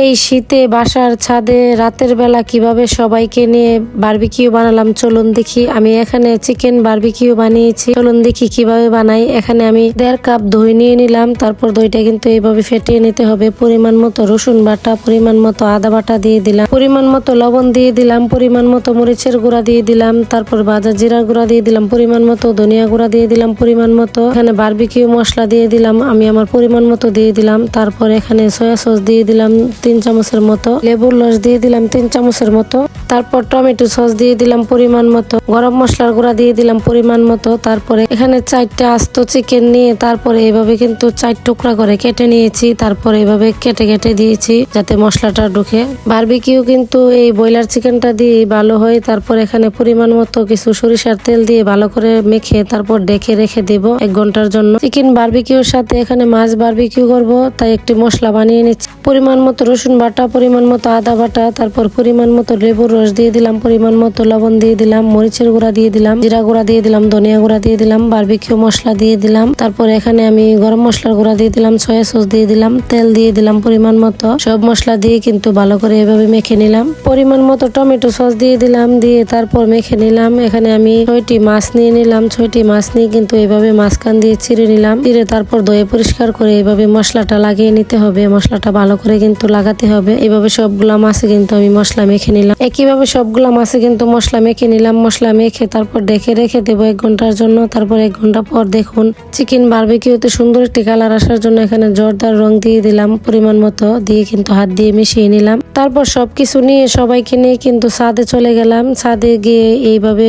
এই শীতে বাসার ছাদে রাতের বেলা কীভাবে সবাইকে নিয়ে বারবিকিউ বানালাম, চলুন দেখি। আমি এখানে চিকেন বারবিকিউ বানিয়েছি। চলুন দেখি কীভাবে বানাই। এখানে আমি দেড় কাপ দই নিয়ে নিলাম। তারপর দইটা কিন্তু এইভাবে ফেটিয়ে নিতে হবে। পরিমাণ মতো রসুন বাটা, পরিমাণ মতো আদা বাটা দিয়ে দিলাম। পরিমাণ মতো লবণ দিয়ে দিলাম। পরিমাণ মতো মরিচের গুঁড়া দিয়ে দিলাম। তারপর বাজার জিরার গুঁড়া দিয়ে দিলাম। পরিমাণ মতো ধনিয়া গুঁড়া দিয়ে দিলাম। পরিমাণ মতো এখানে বারবিকিউ মশলা দিয়ে দিলাম। আমি আমার পরিমাণ মতো দিয়ে দিলাম। তারপর এখানে সয়া সস দিয়ে দিলাম। তিন চামচের মতো, লেবুর রস দিয়ে দিলাম তিন চামচের মতো, তারপর টমেটো সস দিয়ে দিলাম পরিমাণ মতো, গরম মশলার গুঁড়া দিয়ে দিলাম পরিমাণ মতো, তারপরে এখানে চারটা আস্ত চিকেন নিয়ে তারপরে এভাবে কিন্তু চার টুকরা করে কেটে নিয়েছি, তারপরে এভাবে কেটে কেটে দিয়েছি যাতে মশলাটা ঢুকে। বারবিকিউ কিন্তু এই ব্রয়লার চিকেনটা দিয়ে ভালো হয়, তারপর এখানে পরিমাণ মতো কিছু সরিষার তেল দিয়ে ভালো করে মেখে তারপর ডেকে রেখে দিব এক ঘণ্টার জন্য। চিকেন বারবিকিউর সাথে এখানে মাছ বারবিকিউ করব, তাই একটি মশলা বানিয়ে নিচ্ছি। পরিমাণ মতো রসুন বাটা, পরিমাণ মতো আদা বাটা, তারপর পরিমাণ মতো লেবুর রস দিয়ে দিলাম, পরিমাণ মতো লবণ দিয়ে দিলাম, মরিচের গুঁড়া দিয়ে দিলাম, জিরা গুঁড়া দিয়ে দিলাম, ধনিয়া গুঁড়া দিয়ে দিলাম, বারবিকিউ মশলা দিয়ে দিলাম, তারপর এখানে আমি গরম মশলার গুঁড়া দিয়ে দিলাম, সয়া সস দিয়ে দিলাম, তেল দিয়ে দিলাম পরিমাণ মতো। সব মশলা দিয়ে কিন্তু ভালো করে এভাবে মেখে নিলাম। পরিমাণ মতো টমেটো সস দিয়ে দিলাম, দিয়ে তারপর মেখে নিলাম। এখানে আমি ছয়টি মাছ নিয়ে নিলাম, ছয়টি মাছ নিয়ে কিন্তু এভাবে মাঝখান দিয়ে চিড়ে নিলাম, চিড়ে তারপর দয়ে পরিষ্কার করে এইভাবে মশলাটা লাগিয়ে নিতে হবে, মশলাটা ভালো করে কিন্তু লাগাতে হবে। এইভাবে সবগুলা মাছে কিন্তু আমি মশলা মেখে নিলাম। একইভাবে সবগুলা মাছে কিন্তু মশলা মেখে নিলাম। মশলা মেখে তারপর ডেকে রেখে দেবো এক ঘণ্টার জন্য। তারপর এক ঘণ্টা পর দেখুন চিকেন বারবিকিউতে সুন্দর একটি কালার আসার জন্য এখানে জর্দার রং দিয়ে দিলাম। পরিমাণ মতো দিয়ে কিন্তু হাত দিয়ে মিশিয়ে নিলাম। তারপর সবকিছু নিয়ে সবাইকে নিয়ে কিন্তু ছাদে চলে গেলাম। ছাদে গিয়ে এইভাবে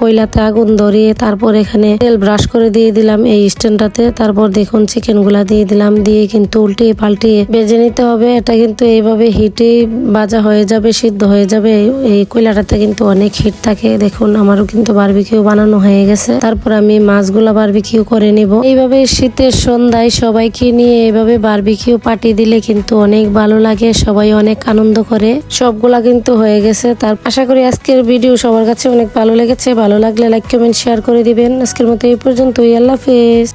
কয়লাতে আগুন ধরিয়ে তারপর এখানে তেল ব্রাশ করে দিয়ে দিলাম এই স্ট্যান্ডটাতে। তারপর দেখুন চিকেনগুলা দিয়ে দিলাম, দিয়ে কিন্তু উল্টিয়ে পাল্টিয়ে বেজে নিতে হবে। এটা কিন্তু এইভাবে হিটে বাজা হয়ে যাবে, সিদ্ধ হয়ে যাবে। এই কয়লাটাতে কিন্তু অনেক হিট থাকে। দেখুন, আমারও কিন্তু বারবিকিউ বানানো হয়ে গেছে। তারপর আমি মাছগুলা বারবিকিউ করে নিব। এইভাবে শীতের সন্ধ্যায় সবাইকে নিয়ে এইভাবে বারবিকিউ পার্টি দিলে কিন্তু অনেক ভালো লাগে, সবাই অনেক আনন্দ করে। সবগুলা কিন্তু হয়ে গেছে। তার আশা করি আজকের ভিডিও সবার কাছে অনেক ভালো লেগেছে। ভালো লাগলে লাইক কমেন্ট শেয়ার করে দিবেন। আজকের মতো এই পর্যন্তই। আল্লাহ হাফেজ।